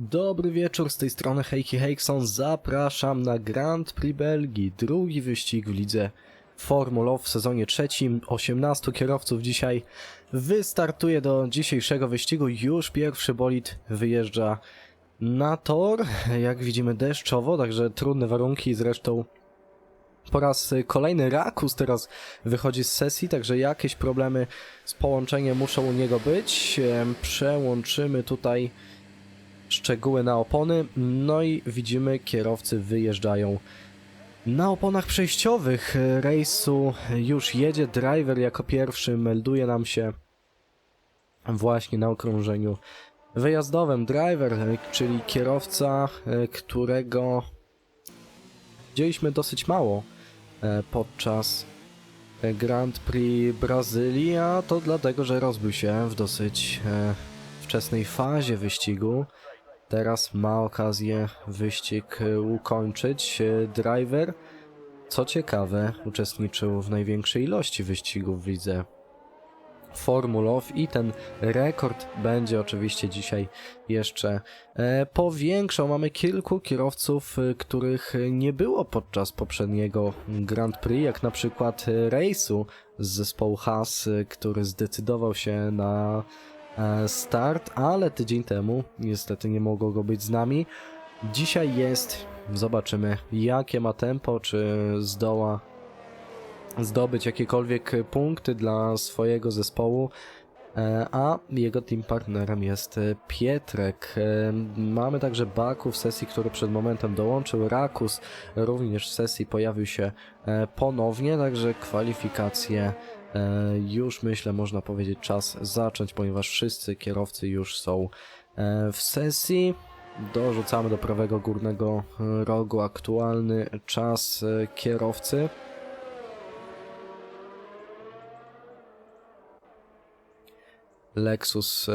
Dobry wieczór, z tej strony Heiki Heikson. Zapraszam na Grand Prix Belgii, drugi wyścig w lidze Formula w sezonie trzecim. 18 kierowców dzisiaj wystartuje do dzisiejszego wyścigu. Już pierwszy bolid wyjeżdża na tor. Jak widzimy deszczowo, także trudne warunki. Zresztą po raz kolejny Rakus teraz wychodzi z sesji, także jakieś problemy z połączeniem muszą u niego być. Przełączymy tutaj szczegóły na opony, no i widzimy kierowcy wyjeżdżają na oponach przejściowych rejsu już jedzie driver jako pierwszy, melduje nam się właśnie na okrążeniu wyjazdowym. Driver, czyli kierowca, którego widzieliśmy dosyć mało e, podczas Grand Prix Brazylii, a to dlatego, że rozbił się w dosyć e, wczesnej fazie wyścigu. Teraz ma okazję wyścig ukończyć. E, Driver, co ciekawe, uczestniczył w największej ilości wyścigów w lidze Formulow i ten rekord będzie oczywiście dzisiaj jeszcze e, powiększał. Mamy kilku kierowców, e, których nie było podczas poprzedniego Grand Prix, jak na przykład rejsu z zespołu Haas, który zdecydował się na start, ale tydzień temu niestety nie mogło go być z nami. Dzisiaj jest, zobaczymy jakie ma tempo, czy zdoła zdobyć jakiekolwiek punkty dla swojego zespołu, e, a jego team partnerem jest e, Pietrek. E, Mamy także Baku w sesji, który przed momentem dołączył. Rakus również w sesji pojawił się e, ponownie, także kwalifikacje e, już myślę można powiedzieć czas zacząć, ponieważ wszyscy kierowcy już są e, w sesji. Dorzucamy do prawego górnego e, rogu aktualny czas e, kierowcy. Lexus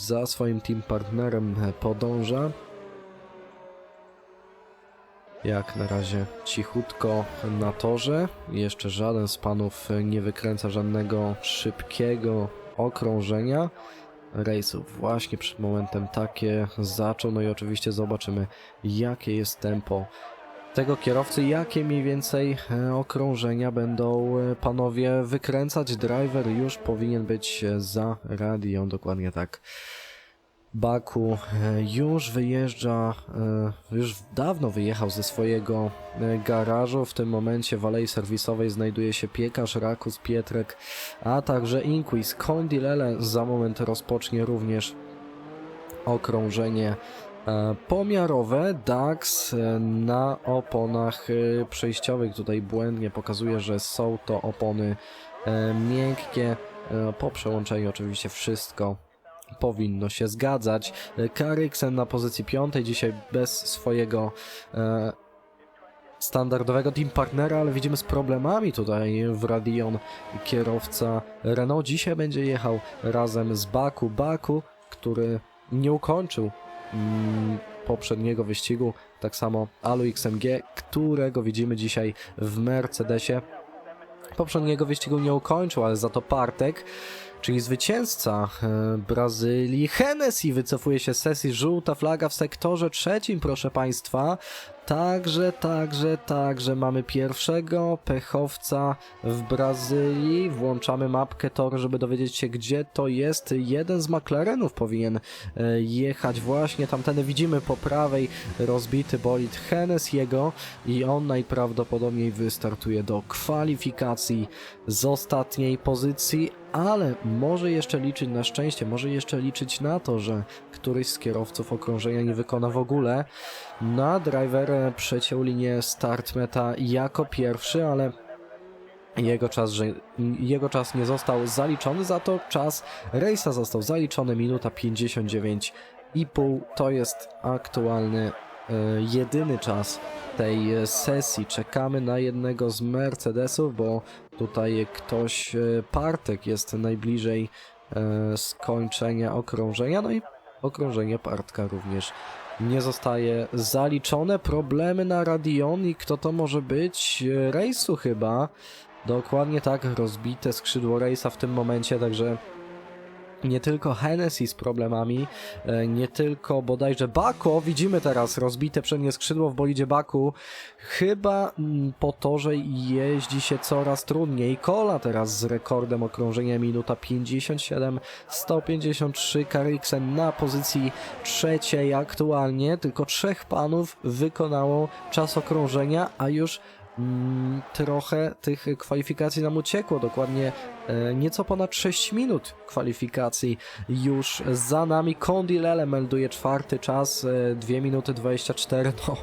za swoim team partnerem e, podąża. Jak na razie cichutko na torze. Jeszcze żaden z panów nie wykręca żadnego szybkiego okrążenia. Rejsu właśnie przed momentem takie zaczął. No i oczywiście zobaczymy, jakie jest tempo tego kierowcy, jakie mniej więcej e, okrążenia będą e, panowie wykręcać. Driver już powinien być e, za radią, dokładnie tak. Baku już wyjeżdża, już dawno wyjechał ze swojego garażu. W tym momencie w alei serwisowej znajduje się piekarz Rakus Pietrek, a także Inquis Condilele za moment rozpocznie również okrążenie pomiarowe. DAX e, na oponach e, przejściowych tutaj błędnie pokazuje, że są to opony e, miękkie. E, Po przełączeniu oczywiście wszystko powinno się zgadzać. E, Kariksen na pozycji piątej, dzisiaj bez swojego e, standardowego team partnera, ale widzimy z problemami tutaj w Radion kierowca Renault. Dzisiaj będzie jechał razem z Baku. Baku, który nie ukończył poprzedniego wyścigu, tak samo Alu XMG, którego widzimy dzisiaj w Mercedesie. Poprzedniego wyścigu nie ukończył, ale za to Partek, czyli zwycięzca e, Brazylii. Hennessy wycofuje się z sesji, żółta flaga w sektorze trzecim, proszę Państwa. Także, także, także mamy pierwszego pechowca w Brazylii. Włączamy mapkę toru, żeby dowiedzieć się, gdzie to jest. Jeden z McLarenów powinien e, jechać właśnie tamtędy. Widzimy po prawej rozbity bolid Hennessy'ego i on najprawdopodobniej wystartuje do kwalifikacji z ostatniej pozycji, ale może jeszcze liczyć na szczęście, może jeszcze liczyć na to, że któryś z kierowców okrążenia nie wykona w ogóle. Na driver e, przeciął linię start meta jako pierwszy, ale jego czas, że jego czas nie został zaliczony, za to czas rejsa został zaliczony, minuta 59,5 to jest aktualny e, jedyny czas tej e, sesji. Czekamy na jednego z Mercedesów, bo tutaj ktoś, e, Partek jest najbliżej e, skończenia okrążenia, no i okrążenie Partka również nie zostaje zaliczone. Problemy na Radion i kto to może być? E, Rejsu chyba. Dokładnie tak, rozbite skrzydło Rejsa w tym momencie, także nie tylko Hennessy z problemami, e, nie tylko bodajże Bako, widzimy teraz rozbite przednie skrzydło w bolidzie Baku, chyba mm, po torze jeździ się coraz trudniej. Kola teraz z rekordem okrążenia minuta 57, 153, Kariksen na pozycji trzeciej aktualnie, tylko trzech panów wykonało czas okrążenia, a już mm, trochę tych kwalifikacji nam uciekło, dokładnie e, nieco ponad 6 minut kwalifikacji już za nami. Condilele melduje czwarty czas, e, 2 minuty 24, no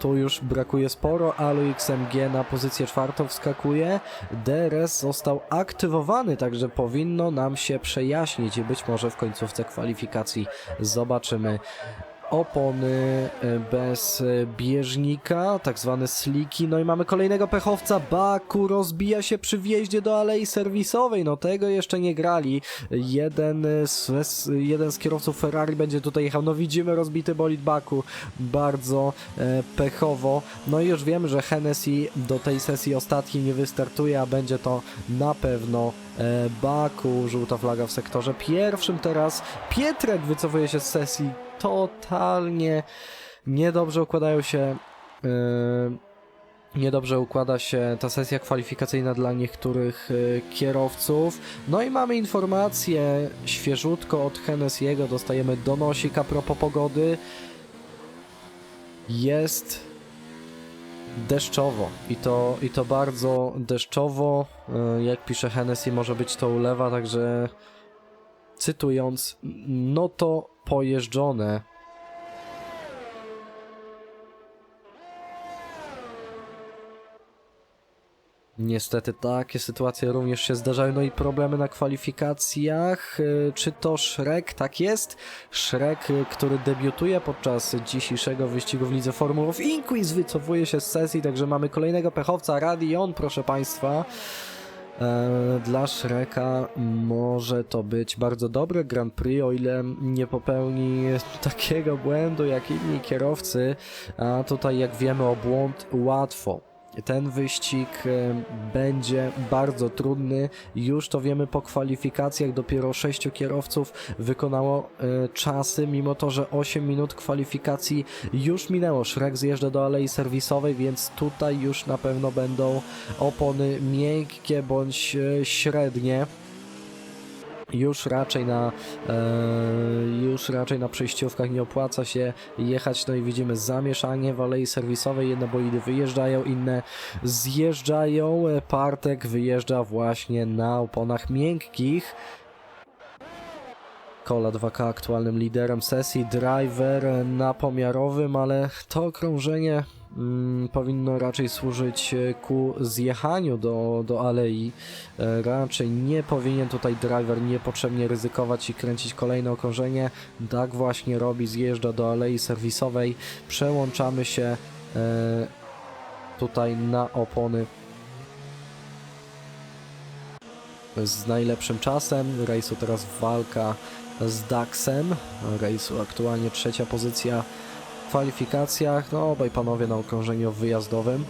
tu już brakuje sporo, Alu XMG na pozycję czwartą wskakuje, DRS został aktywowany, także powinno nam się przejaśnić i być może w końcówce kwalifikacji zobaczymy opony e, bez e, bieżnika, tak zwane sliki. No i mamy kolejnego pechowca. Baku rozbija się przy wjeździe do alei serwisowej. No tego jeszcze nie grali. Jeden z, jeden z kierowców Ferrari będzie tutaj jechał. No widzimy rozbity bolid Baku. Bardzo e, pechowo. No i już wiemy, że Hennessy do tej sesji ostatniej nie wystartuje, a będzie to na pewno Baku. Żółta flaga w sektorze pierwszym teraz. Pietrek wycofuje się z sesji totalnie niedobrze układają się. Yy, Niedobrze układa się ta sesja kwalifikacyjna dla niektórych yy, kierowców. No i mamy informację świeżutko od Hennessy'ego. Dostajemy donosik a propos pogody. Jest deszczowo i to, i to bardzo deszczowo. Yy, Jak pisze Hennessy, może być to ulewa, także cytując, no to pojeżdżone. Niestety takie sytuacje również się zdarzają, no i problemy na kwalifikacjach. Y, Czy to Shrek? Tak jest. Shrek, y, który debiutuje podczas dzisiejszego wyścigu w Lidze Formułów Inquiz wycofuje się z sesji, także mamy kolejnego pechowca, Radion, proszę Państwa. E, Dla Shreka może to być bardzo dobry Grand Prix, o ile nie popełni takiego błędu jak inni kierowcy, a tutaj jak wiemy o błąd łatwo. Ten wyścig e, będzie bardzo trudny. Już to wiemy po kwalifikacjach. Dopiero sześciu kierowców wykonało e, czasy, mimo to, że 8 minut kwalifikacji już minęło. Shrek zjeżdża do alei serwisowej, więc tutaj już na pewno będą opony miękkie bądź e, średnie. Już raczej na e, już raczej na przejściówkach nie opłaca się jechać, no i widzimy zamieszanie w alei serwisowej, jedne bolidy wyjeżdżają, inne zjeżdżają, Partek wyjeżdża właśnie na oponach miękkich. Kola 2K aktualnym liderem sesji, driver na pomiarowym, ale to okrążenie mm, powinno raczej służyć e, ku zjechaniu do, do alei. E, Raczej nie powinien tutaj driver niepotrzebnie ryzykować i kręcić kolejne okrążenie. Tak właśnie robi, zjeżdża do alei serwisowej. Przełączamy się e, tutaj na opony z najlepszym czasem. Rejsu teraz walka z Daxem. Rejsu aktualnie trzecia pozycja kwalifikacjach. No obaj panowie na okrążeniu wyjazdowym.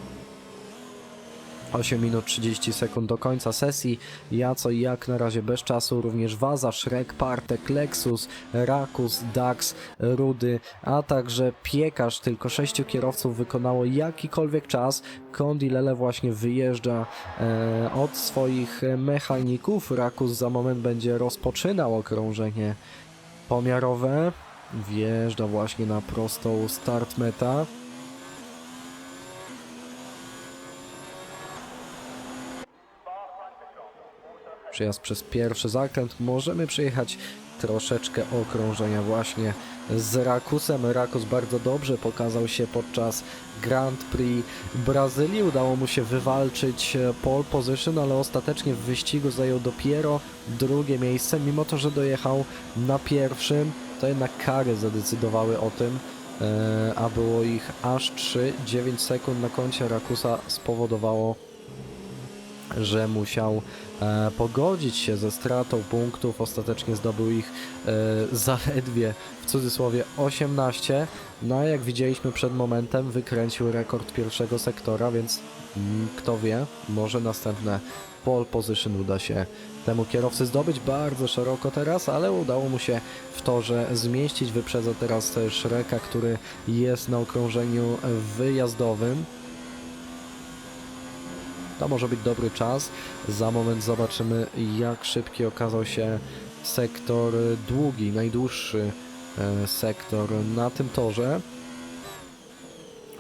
8 minut 30 sekund do końca sesji. Ja co i jak na razie bez czasu. Również Waza, Shrek, Partek, Lexus, Rakus, Dax, Rudy, a także Piekarz. Tylko sześciu kierowców wykonało jakikolwiek czas. Condilele właśnie wyjeżdża e, od swoich mechaników. Rakus za moment będzie rozpoczynał okrążenie pomiarowe. Wjeżdża właśnie na prostą start meta. Przejazd przez pierwszy zakręt. Możemy przejechać troszeczkę okrążenia właśnie z Rakusem. Rakus bardzo dobrze pokazał się podczas Grand Prix Brazylii. Udało mu się wywalczyć pole position, ale ostatecznie w wyścigu zajął dopiero drugie miejsce. Mimo to, że dojechał na pierwszym, to jednak kary zadecydowały o tym, e, a było ich aż 3. 9 sekund na koncie Rakusa spowodowało że musiał e, pogodzić się ze stratą punktów. Ostatecznie zdobył ich e, zaledwie w cudzysłowie 18. No a jak widzieliśmy przed momentem, wykręcił rekord pierwszego sektora, więc mm, kto wie, może następne pole position uda się temu kierowcy zdobyć bardzo szeroko teraz, ale udało mu się w torze zmieścić. Wyprzedza teraz Shreka, który jest na okrążeniu wyjazdowym. To może być dobry czas. Za moment zobaczymy, jak szybki okazał się sektor długi, najdłuższy e, sektor na tym torze.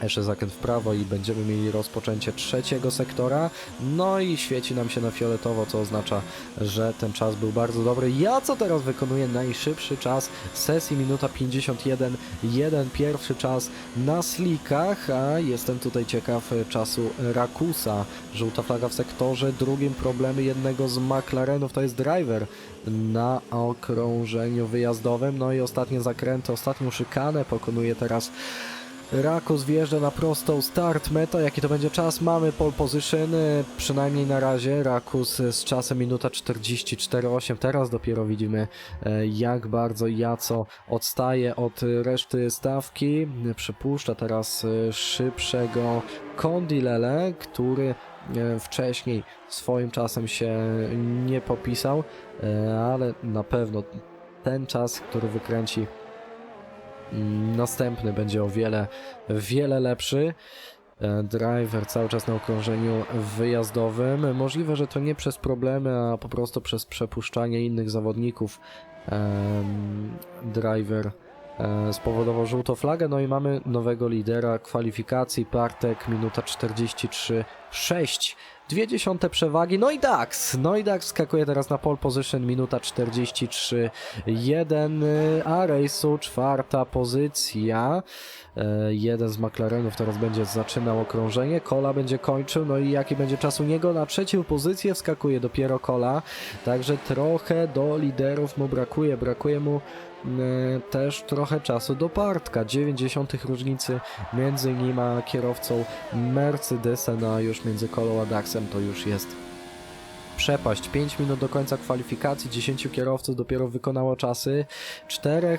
Jeszcze zakręt w prawo i będziemy mieli rozpoczęcie trzeciego sektora. No i świeci nam się na fioletowo, co oznacza, że ten czas był bardzo dobry. Ja co teraz wykonuję najszybszy czas sesji, minuta 51, jeden pierwszy czas na slikach, a jestem tutaj ciekaw czasu Rakusa. Żółta flaga w sektorze, drugim problemy jednego z McLarenów to jest driver na okrążeniu wyjazdowym. No i ostatnie zakręty, ostatnią szykanę pokonuje teraz Rakus wjeżdża na prostą start, meta, jaki to będzie czas? Mamy pole position, y, przynajmniej na razie. Rakus z czasem minuta 44,8. Teraz dopiero widzimy, y, jak bardzo Jaco odstaje od reszty stawki. Przypuszcza teraz y, szybszego Kondilele, który wcześniej swoim czasem się nie popisał, ale na pewno ten czas, który wykręci Następny będzie o wiele, wiele lepszy. E, Driver cały czas na okrążeniu wyjazdowym. Możliwe, że to nie przez problemy, a po prostu przez przepuszczanie innych zawodników. Driver spowodował żółtą flagę, no i mamy nowego lidera kwalifikacji. Partek, minuta 43,6. Dwie dziesiąte przewagi, no i Dax, no i Dax skakuje teraz na pole position, minuta 43, 1, a rejsu czwarta pozycja. E, Jeden z McLarenów teraz będzie zaczynał okrążenie, Kola będzie kończył, no i jaki będzie czas u niego? Na trzecią pozycję wskakuje dopiero Kola, także trochę do liderów mu brakuje, brakuje mu e, też trochę czasu do Bartka, 90 różnicy między nim a kierowcą Mercedesa, no a już między Kolą a Daxem to już jest przepaść. 5 minut do końca kwalifikacji, 10 kierowców dopiero wykonało czasy, 4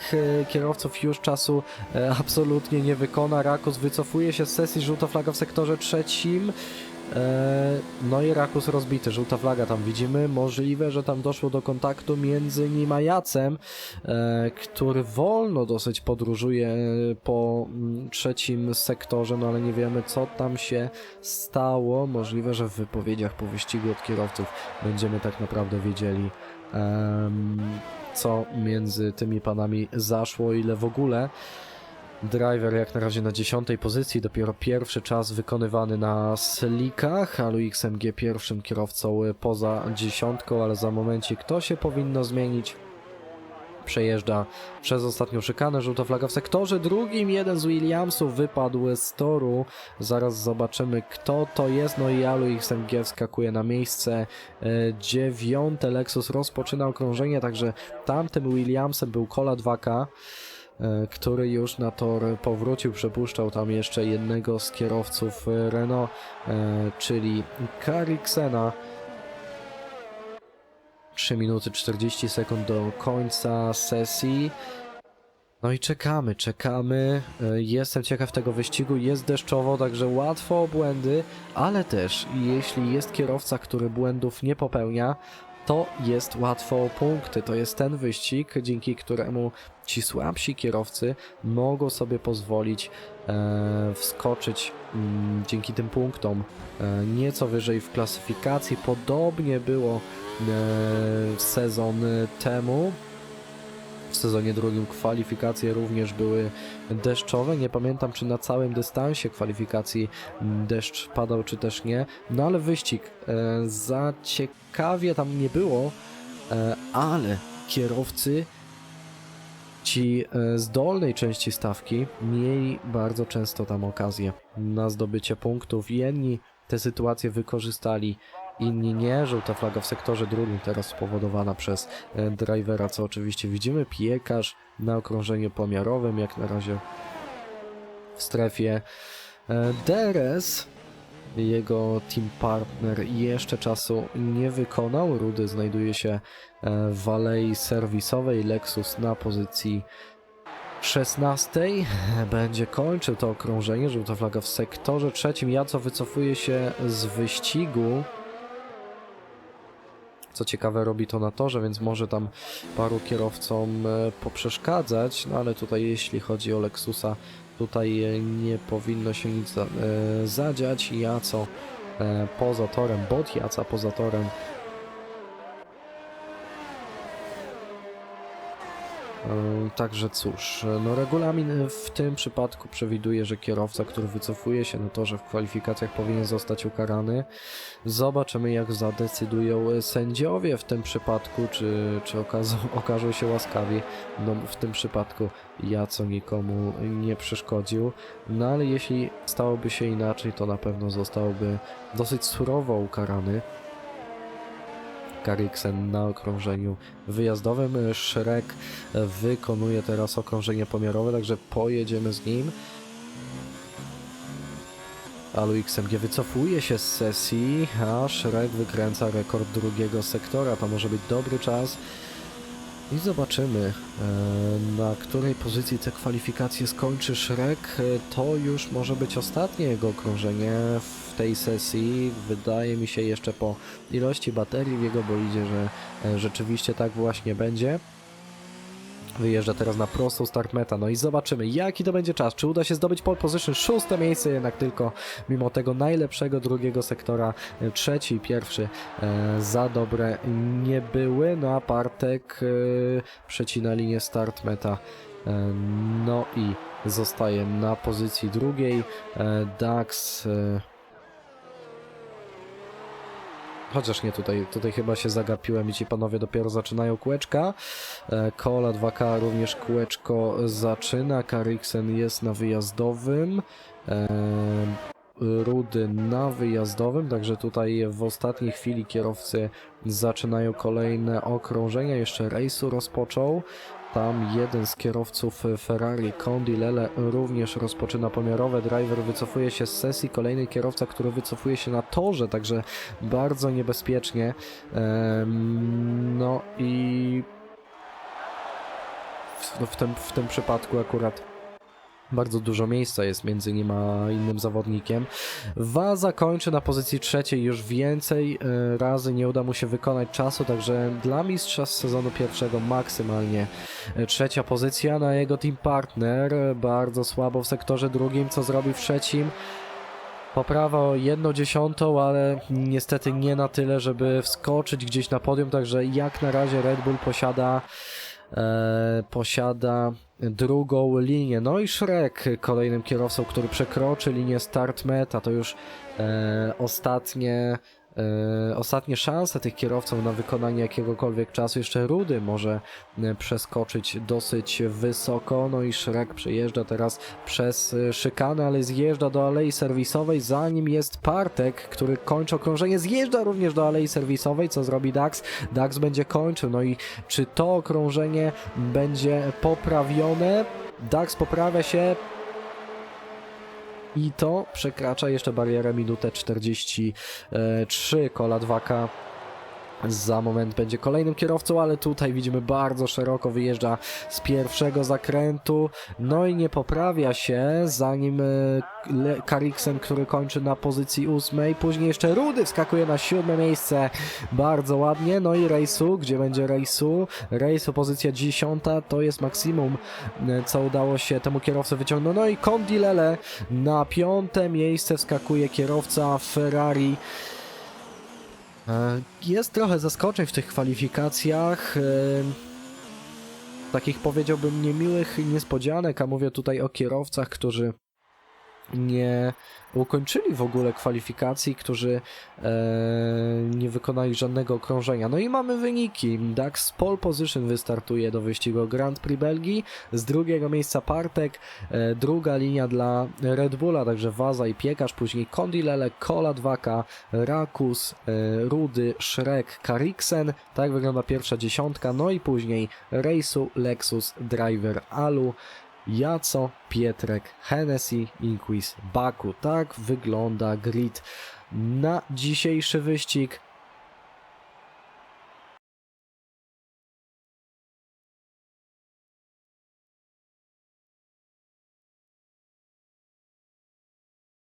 kierowców już czasu e, absolutnie nie wykona. Rakus wycofuje się z sesji, żółta flaga w sektorze trzecim. E, No i Rakus rozbity, żółta flaga tam widzimy. Możliwe, że tam doszło do kontaktu między nim a Jacem, e, który wolno dosyć podróżuje po mm, trzecim sektorze, no ale nie wiemy co tam się stało. Możliwe, że w wypowiedziach po wyścigu od kierowców będziemy tak naprawdę wiedzieli. co między tymi panami zaszło, ile w ogóle. Driver jak na razie na dziesiątej pozycji, dopiero pierwszy czas wykonywany na slikach, a Luix MG pierwszym kierowcą poza dziesiątką, ale za momencik to się powinno zmienić. Przejeżdża przez ostatnią szykanę, żółta flaga w sektorze drugim, jeden z Williamsów wypadł z toru, zaraz zobaczymy kto to jest, no i Aluix MG wskakuje na miejsce e, dziewiąte, Lexus rozpoczyna okrążenie, także tamtym Williamsem był Kola 2K, e, który już na tor powrócił, przepuszczał tam jeszcze jednego z kierowców e, Renault, e, czyli Kariksena. 3 minuty 40 sekund do końca sesji. No i czekamy, czekamy. E, Jestem ciekaw tego wyścigu. Jest deszczowo, także łatwo o błędy, ale też jeśli jest kierowca, który błędów nie popełnia, to jest łatwo o punkty. To jest ten wyścig, dzięki któremu ci słabsi kierowcy mogą sobie pozwolić e, wskoczyć mm, dzięki tym punktom e, nieco wyżej w klasyfikacji. Podobnie było e, sezon temu. W sezonie drugim kwalifikacje również były deszczowe. Nie pamiętam, czy na całym dystansie kwalifikacji deszcz padał, czy też nie. No ale wyścig e, za ciekawie tam nie było, e, ale kierowcy ci e, z dolnej części stawki mieli bardzo często tam okazję na zdobycie punktów. Jedni te sytuacje wykorzystali, inni nie. Żółta flaga w sektorze drugim teraz spowodowana przez e, drivera, co oczywiście widzimy. Piekarz na okrążeniu pomiarowym, jak na razie w strefie. E, DRS, jego team partner jeszcze czasu nie wykonał. Rudy znajduje się e, w alei serwisowej. Lexus na pozycji 16 będzie kończył to okrążenie. Żółta flaga w sektorze trzecim. Jaco wycofuje się z wyścigu. Co ciekawe, robi to na torze, więc może tam paru kierowcom e, poprzeszkadzać, no ale tutaj jeśli chodzi o Lexusa, tutaj e, nie powinno się nic e, zadziać. Jaco poza torem, bot Jaca poza torem. Także cóż, no regulamin w tym przypadku przewiduje, że kierowca, który wycofuje się na torze w kwalifikacjach powinien zostać ukarany. Zobaczymy jak zadecydują sędziowie w tym przypadku, czy, czy okazą, okażą się łaskawi. No w tym przypadku ja co nikomu nie przeszkodził. No ale jeśli stałoby się inaczej, to na pewno zostałby dosyć surowo ukarany. Kariksen na okrążeniu wyjazdowym. Shrek wykonuje teraz okrążenie pomiarowe, także pojedziemy z nim. Alu XMG wycofuje się z sesji, a Shrek wykręca rekord drugiego sektora. To może być dobry czas. I zobaczymy, e, na której pozycji te kwalifikacje skończy Shrek. E, To już może być ostatnie jego okrążenie w tej sesji. Wydaje mi się jeszcze po ilości baterii w jego bolidzie, że e, rzeczywiście tak właśnie będzie. Wyjeżdża teraz na prostą start meta. No i zobaczymy, jaki to będzie czas. Czy uda się zdobyć pole position? Szóste miejsce jednak tylko, mimo tego najlepszego drugiego sektora. e, Trzeci i pierwszy e, za dobre nie były. No a Partek e, przecina linię start meta. E, no i zostaje na pozycji drugiej. E, Dax. E, Chociaż nie, tutaj, tutaj chyba się zagapiłem i ci panowie dopiero zaczynają kółeczka. E, Kola 2K również kółeczko zaczyna. Kariksen jest na wyjazdowym. E, Rudy na wyjazdowym, także tutaj w ostatniej chwili kierowcy zaczynają kolejne okrążenia. Jeszcze rejsu rozpoczął. Tam jeden z kierowców Ferrari, Condilele, również rozpoczyna pomiarowe. Driver wycofuje się z sesji. Kolejny kierowca, który wycofuje się na torze, także bardzo niebezpiecznie. No i w, tym, w tym przypadku akurat bardzo dużo miejsca jest między nim a innym zawodnikiem. Waza kończy na pozycji trzeciej, już więcej e, razy nie uda mu się wykonać czasu, także dla mistrza z sezonu pierwszego maksymalnie e, trzecia pozycja na jego team partner. Bardzo słabo w sektorze drugim, co zrobi w trzecim. Poprawa o jedną dziesiątą, ale niestety nie na tyle, żeby wskoczyć gdzieś na podium, także jak na razie Red Bull posiada e, posiada drugą linię. No i Shrek kolejnym kierowcą, który przekroczy linię start meta, to już e, ostatnie ostatnie szanse tych kierowców na wykonanie jakiegokolwiek czasu. Jeszcze Rudy może e, przeskoczyć dosyć wysoko. No i Shrek przejeżdża teraz przez e, szykanę, ale zjeżdża do alei serwisowej, zanim jest Partek, który kończy okrążenie. Zjeżdża również do alei serwisowej, co zrobi Dax. Dax będzie kończył. No i czy to okrążenie będzie poprawione? Dax poprawia się, i to przekracza jeszcze barierę minutę 43. Kola 2K za moment będzie kolejnym kierowcą, ale tutaj widzimy bardzo szeroko wyjeżdża z pierwszego zakrętu. No i nie poprawia się, zanim e, Kariksen, który kończy na pozycji ósmej. Później jeszcze Rudy wskakuje na siódme miejsce. Bardzo ładnie. No i Rejsu, gdzie będzie Rejsu? Rejsu pozycja dziesiąta, to jest maksimum, e, co udało się temu kierowcy wyciągnąć. No i Condilele na piąte miejsce wskakuje kierowca Ferrari. E, Jest trochę zaskoczeń w tych kwalifikacjach. e, Takich powiedziałbym niemiłych niespodzianek, a mówię tutaj o kierowcach, którzy nie ukończyli w ogóle kwalifikacji, którzy e, nie wykonali żadnego okrążenia. No i mamy wyniki. Dax z pole position wystartuje do wyścigu Grand Prix Belgii, z drugiego miejsca Partek, e, druga linia dla Red Bulla, także Waza i Piekarz, później Condilele, Kola 2K, Rakus, e, Rudy, Shrek, Kariksen, tak wygląda pierwsza dziesiątka, no i później Rejsu, Lexus, Driver, Alu, Jaco, Pietrek, Hennessy, Inquis, Baku. Tak wygląda grid na dzisiejszy wyścig.